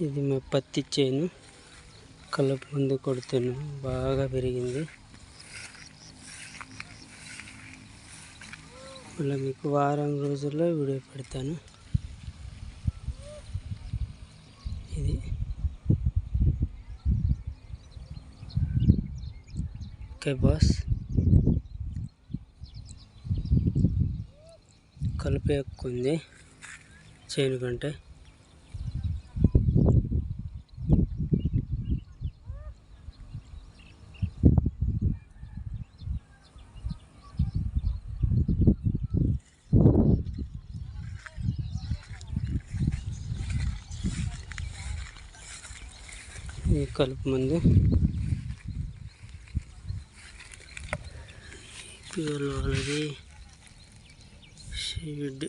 ఇది మా పత్తి చేను. కలుపు ముందు కొడుతున్నాం బాగా పెరిగింది. మళ్ళీ మీకు వారం రోజుల్లో వీడియో పెడతాను. ఇది. Okay boss. కలుపు ఎక్కువ ఉంది. చేను కంటే. ఈ కలుపు ముందు. ప్యూర్ వాళ్ళది షేడ్.